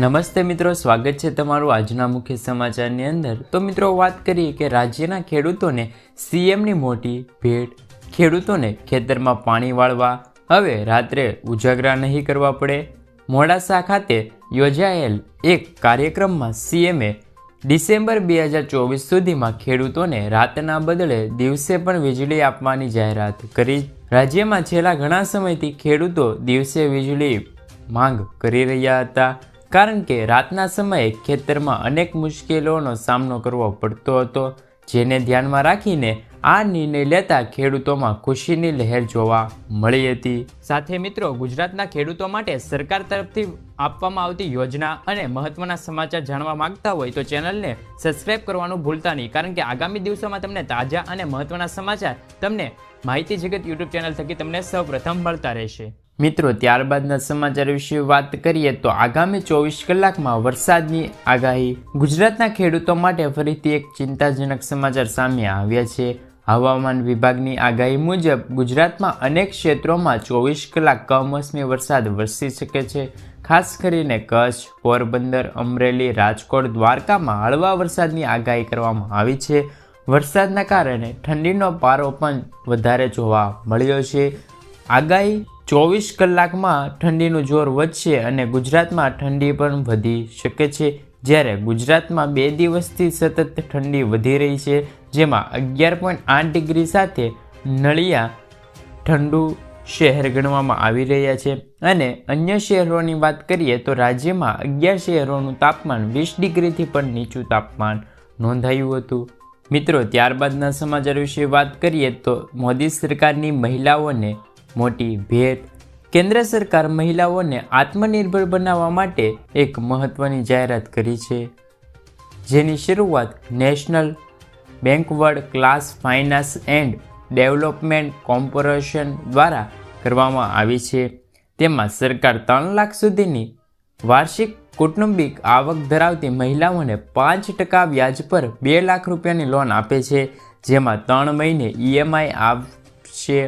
નમસ્તે મિત્રો, સ્વાગત છે તમારું આજના મુખ્ય સમાચારની અંદર. તો મિત્રો, વાત કરીએ કે રાજ્યના ખેડૂતોને સીએમની મોટી ભેટ, ખેડૂતોને ખેતરમાં પાણી વાળવા, હવે રાત્રે ઉજાગરા નહીં કરવા પડે. મોડાસા ખાતે યોજાયેલ એક કાર્યક્રમમાં સીએમએ ડિસેમ્બર બે હજાર ચોવીસ સુધીમાં ખેડૂતોને રાતના બદલે દિવસે પણ વીજળી આપવાની જાહેરાત કરી. રાજ્યમાં છેલ્લા ઘણા સમયથી ખેડૂતો દિવસે વીજળી માંગ કરી રહ્યા હતા. કારણ કે રાતના સમયે ખેતરમાં અનેક મુશ્કેલીઓનો સામનો કરવો પડતો હતો, જેને ધ્યાનમાં રાખીને આ નિર્ણય લેતા ખેડૂતોમાં ખુશીની લહેર જોવા મળી હતી. સાથે મિત્રો, ગુજરાતના ખેડૂતો માટે સરકાર તરફથી આપવામાં આવતી યોજના અને મહત્વના સમાચાર જાણવા માંગતા હોય તો ચેનલને સબસ્ક્રાઇબ કરવાનું ભૂલતા નહીં, કારણ કે આગામી દિવસોમાં તમને તાજા અને મહત્વના સમાચાર, તમને માહિતી જગત યુટ્યુબ ચેનલ થકી તમને સૌપ્રથમ મળતા રહેશે. મિત્રો, ત્યારબાદના સમાચાર વિશે વાત કરીએ તો આગામી ચોવીસ કલાકમાં વરસાદની આગાહી. ગુજરાતના ખેડૂતો માટે ફરીથી એક ચિંતાજનક સમાચાર સામે આવ્યા છે. હવામાન વિભાગની આગાહી મુજબ, ગુજરાતમાં અનેક ક્ષેત્રોમાં ચોવીસ કલાક કમોસમી વરસાદ વરસી શકે છે. ખાસ કરીને કચ્છ, પોરબંદર, અમરેલી, રાજકોટ, દ્વારકામાં હળવા વરસાદની આગાહી કરવામાં આવી છે. વરસાદના કારણે ઠંડીનો પારો પણ વધારે જોવા મળ્યો છે. આગાહી ચોવીસ કલાકમાં ઠંડીનું જોર વધશે અને ગુજરાતમાં ઠંડી પણ વધી શકે છે. જ્યારે ગુજરાતમાં બે દિવસથી સતત ઠંડી વધી રહી છે, જેમાં અગિયાર પોઈન્ટ આઠ ડિગ્રી સાથે નળિયા ઠંડુ શહેર ગણવામાં આવી રહ્યા છે. અને અન્ય શહેરોની વાત કરીએ તો રાજ્યમાં અગિયાર શહેરોનું તાપમાન વીસ ડિગ્રીથી પણ નીચું તાપમાન નોંધાયું હતું. મિત્રો, ત્યારબાદના સમાચાર વિશે વાત કરીએ તો મોદી સરકારની મહિલાઓને મોટી ભેટ કેન્દ્ર સરકાર મહિલાઓને આત્મનિર્ભર બનાવવા માટે એક મહત્ત્વની જાહેરાત કરી છે. જેની શરૂઆત national backward class finance and development corporation દ્વારા કરવામાં આવી છે. તેમાં સરકાર ત્રણ લાખ સુધીની વાર્ષિક કૌટુંબિક આવક ધરાવતી મહિલાઓને પાંચ ટકા વ્યાજ પર બે લાખ રૂપિયાની લોન આપે છે, જેમાં ત્રણ મહિને ઈએમઆઈ આપશે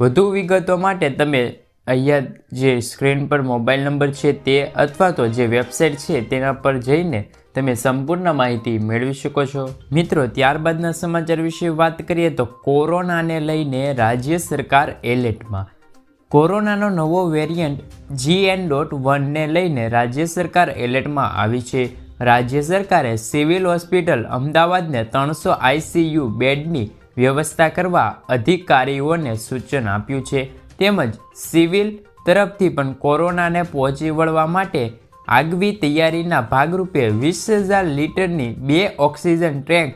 વધુ વિગતો માટે તમે અહીંયા જે સ્ક્રીન પર મોબાઈલ નંબર છે તે અથવા તો જે વેબસાઇટ છે તેના પર જઈને તમે સંપૂર્ણ માહિતી મેળવી શકો છો. મિત્રો, ત્યારબાદના સમાચાર વિશે વાત કરીએ તો કોરોનાને લઈને રાજ્ય સરકાર એલર્ટમાં. કોરોનાનો નવો વેરિયન્ટ જીએન ડોટ વનને લઈને રાજ્ય સરકાર એલર્ટમાં આવી છે. રાજ્ય સરકારે સિવિલ હોસ્પિટલ અમદાવાદને ત્રણસો આઈસીયુ બેડની વ્યવસ્થા કરવા અધિકારીઓને સૂચન આપ્યું છે. તેમજ સિવિલ તરફથી પણ કોરોનાને પહોંચી વળવા માટે આગવી તૈયારીના ભાગરૂપે વીસ હજાર લીટરની બે ઓક્સિજન ટેન્ક,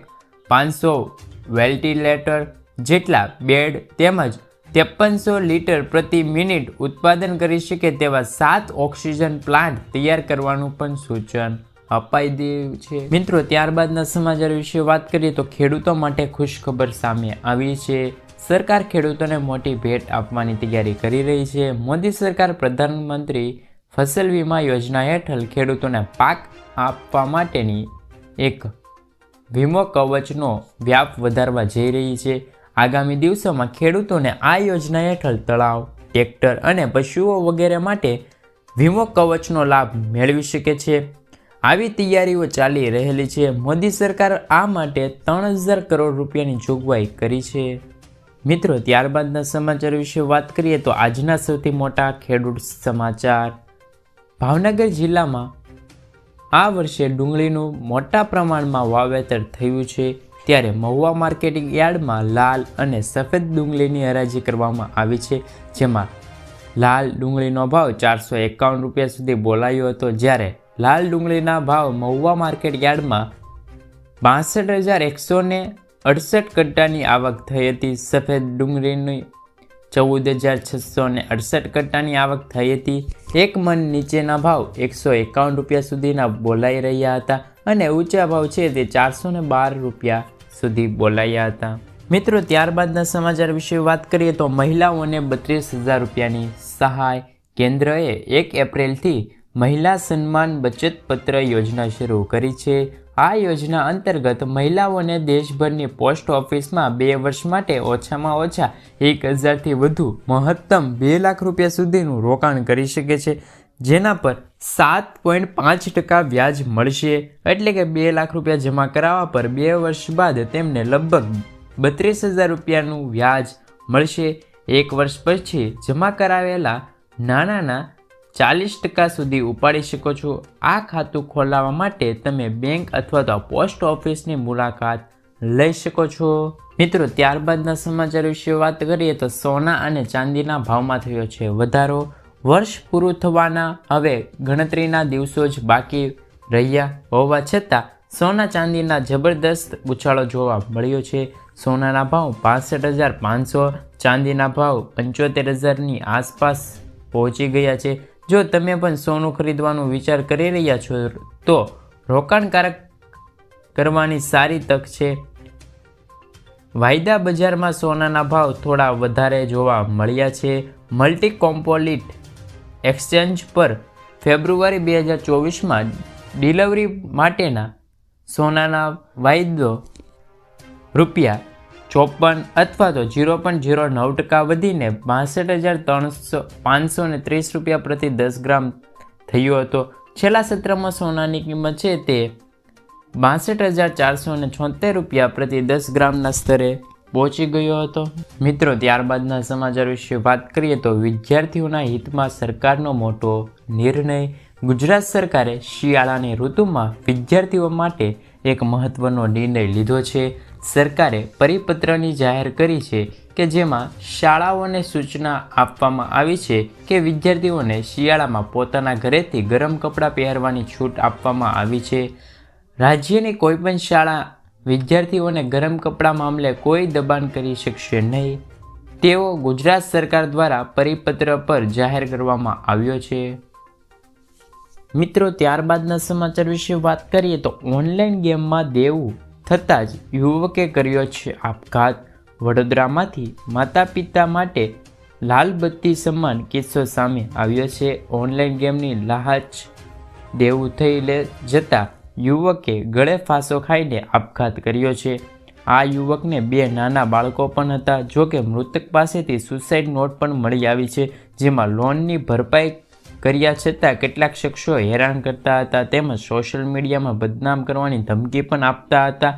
પાંચસો વેન્ટિલેટર જેટલા બેડ તેમજ ત્રેપનસો લીટર પ્રતિ મિનિટ ઉત્પાદન કરી શકે તેવા સાત ઓક્સિજન પ્લાન્ટ તૈયાર કરવાનું પણ સૂચન અપાઈ દે છે. મિત્રો, ત્યારબાદના સમાચાર વિશે વાત કરીએ તો ખેડૂતો માટે ખુશખબર સામે આવી છે. સરકાર ખેડૂતોને મોટી ભેટ આપવાની તૈયારી કરી રહી છે. મોદી સરકાર પ્રધાનમંત્રી ફસલ વીમા યોજના હેઠળ ખેડૂતોને પાક આપવા માટેની એક વીમો કવચનો વ્યાપ વધારવા જઈ રહી છે. આગામી દિવસોમાં ખેડૂતોને આ યોજના હેઠળ તળાવ, ટ્રેક્ટર અને પશુઓ વગેરે માટે વીમો કવચનો લાભ મેળવી શકે છે. આવી તૈયારીઓ ચાલી રહેલી છે. મોદી સરકાર આ માટે ત્રણ હજાર કરોડ રૂપિયાની જોગવાઈ કરી છે. મિત્રો, ત્યારબાદના સમાચાર વિશે વાત કરીએ તો આજના સૌથી મોટા ખેડૂત સમાચાર. ભાવનગર જિલ્લામાં આ વર્ષે ડુંગળીનું મોટા પ્રમાણમાં વાવેતર થયું છે. ત્યારે મહુવા માર્કેટિંગ યાર્ડમાં લાલ અને સફેદ ડુંગળીની હરાજી કરવામાં આવી છે. જેમાં લાલ ડુંગળીનો ભાવ ચારસો એકાવન રૂપિયા સુધી બોલાયો હતો. જ્યારે લાલ ડુંગળીના ભાવ મહુવા માર્કેટ યાર્ડમાં બાસઠ હજાર એકસો ને અડસઠ કટ્ટાની આવક થઈ હતી. સફેદ ડુંગળીની ચૌદ હજાર છસો ને અડસઠ કટ્ટાની આવક થઈ હતી. એક મન નીચેના ભાવ એકસો એકાવન રૂપિયા સુધીના બોલાઈ રહ્યા હતા અને ઊંચા ભાવ છે તે ચારસો ને બાર રૂપિયા સુધી બોલાયા હતા. મિત્રો, ત્યારબાદના સમાચાર વિશે વાત કરીએ તો મહિલાઓને બત્રીસ હજાર રૂપિયાની સહાય કેન્દ્રએ એક એપ્રિલથી મહિલા સન્માન બચત પત્ર યોજના શરૂ કરી છે. આ યોજના અંતર્ગત મહિલાઓને દેશભરની પોસ્ટ ઓફિસમાં બે વર્ષ માટે ઓછામાં ઓછા એક હજારથી વધુ મહત્તમ બે લાખ રૂપિયા સુધીનું રોકાણ કરી શકે છે, જેના પર સાત પોઈન્ટ પાંચ ટકા વ્યાજ મળશે. એટલે કે બે લાખ રૂપિયા જમા કરાવવા પર બે વર્ષ બાદ તેમને લગભગ બત્રીસ હજાર રૂપિયાનું વ્યાજ મળશે. એક વર્ષ પછી જમા કરાવેલા નાણાંના ચાલીસ ટકા સુધી ઉપાડી શકો છો. આ ખાતું ખોલાવવા માટે તમે બેંક અથવા તો પોસ્ટ ઓફિસની મુલાકાત લઈ શકો છો. મિત્રો, ત્યારબાદના સમાચાર વિશે વાત કરીએ તો સોના અને ચાંદીના ભાવમાં થયો છે વધારો. વર્ષ પૂરું થવાના હવે ગણતરીના દિવસો જ બાકી રહ્યા હોવા છતાં સોના ચાંદીના જબરદસ્ત ઉછાળો જોવા મળ્યો છે. સોનાના ભાવ પાસઠ હજાર પાંચસો, ચાંદીના ભાવ પંચોતેર હજારની આસપાસ પહોંચી ગયા છે. જો તમે પણ સોનું ખરીદવાનો વિચાર કરી રહ્યા છો, તો રોકાણકારક કરવાની સારી તક છે. વાયદા બજારમાં સોનાના ભાવ થોડા વધારે જોવા મળ્યા છે. મલ્ટી કોમ્પોલિટ એક્સચેન્જ પર ફેબ્રુઆરી બે હજાર ચોવીસમાં ડિલિવરી માટેના સોનાના વાયદો રૂપિયા ચોપન અથવા તો જીરો પોઈન્ટ ઝીરો નવ ટકા વધીને બાસઠ હજાર ત્રણસો, પાંચસો ને ત્રીસ રૂપિયા પ્રતિ દસ ગ્રામ થયો હતો. છેલ્લા સત્રમાં સોનાની કિંમત છે તે બાસઠ હજાર ચારસો ને છોતેર રૂપિયા પ્રતિ દસ ગ્રામના સ્તરે પહોંચી ગયો હતો. મિત્રો, ત્યારબાદના સમાચાર વિશે વાત કરીએ તો વિદ્યાર્થીઓના હિતમાં સરકારનો મોટો નિર્ણય ગુજરાત સરકારે શિયાળાની ઋતુમાં વિદ્યાર્થીઓ માટે એક મહત્વનો નિર્ણય લીધો છે. સરકારે પરિપત્રની જાહેર કરી છે કે જેમાં શાળાઓને સૂચના આપવામાં આવી છે કે વિદ્યાર્થીઓને શિયાળામાં પોતાના ઘરેથી ગરમ કપડાં પહેરવાની છૂટ આપવામાં આવી છે. રાજ્યની કોઈપણ શાળા વિદ્યાર્થીઓને ગરમ કપડાં મામલે કોઈ દબાણ કરી શકશે નહીં. તેઓ ગુજરાત સરકાર દ્વારા પરિપત્ર પર જાહેર કરવામાં આવ્યો છે. મિત્રો, ત્યારબાદના સમાચાર વિશે વાત કરીએ તો ઓનલાઈન ગેમમાં દેવું થતાં જ યુવકે કર્યો છે આપઘાત. વડોદરામાંથી માતા પિતા માટે લાલ બત્તી સમાન કિસ્સો સામે આવ્યો છે. ઓનલાઈન ગેમની લાહચ દેવું થઈ લે જતાં યુવકે ગળે ફાંસો ખાઈને આપઘાત કર્યો છે. આ યુવકને બે નાના બાળકો પણ હતા. જો કે મૃતક પાસેથી સુસાઇડ નોટ પણ મળી આવી છે, જેમાં લોનની ભરપાઈ કર્યા છતાં કેટલાક શખ્સો હેરાન કરતા હતા તેમજ સોશિયલ મીડિયામાં બદનામ કરવાની ધમકી પણ આપતા હતા.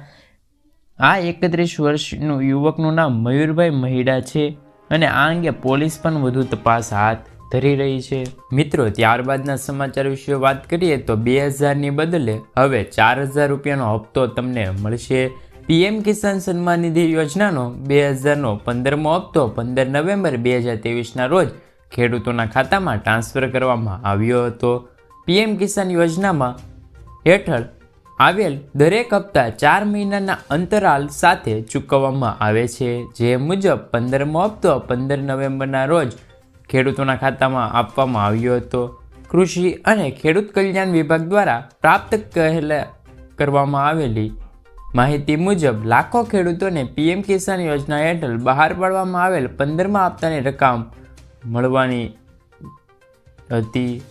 આ એકત્રીસ વર્ષનું યુવકનું નામ મયુરભાઈ મહિડા છે અને આ અંગે પોલીસ પણ વધુ તપાસ હાથ ધરી રહી છે. મિત્રો, ત્યારબાદના સમાચાર વિશે વાત કરીએ તો બે હજારની બદલે હવે ચાર હજાર રૂપિયાનો હપ્તો તમને મળશે. પીએમ કિસાન સન્માન નિધિ યોજનાનો બે હજારનો પંદરમો હપ્તો પંદર નવેમ્બર બે હજાર ત્રેવીસના રોજ ખેડૂતોના ખાતામાં ટ્રાન્સફર કરવામાં આવ્યો હતો. પીએમ કિસાન યોજનામાં હેઠળ આવેલ દરેક હપ્તા ચાર મહિનાના અંતરાલ સાથે ચૂકવવામાં આવે છે. જે મુજબ પંદરમો હપ્તો પંદર નવેમ્બરના રોજ ખેડૂતોના ખાતામાં આપવામાં આવ્યો હતો. કૃષિ અને ખેડૂત કલ્યાણ વિભાગ દ્વારા પ્રાપ્ત કહેલા કરવામાં આવેલી માહિતી મુજબ લાખો ખેડૂતોને પીએમ કિસાન યોજના હેઠળ બહાર પાડવામાં આવેલ પંદરમા હપ્તાની રકમ મળવાની હતી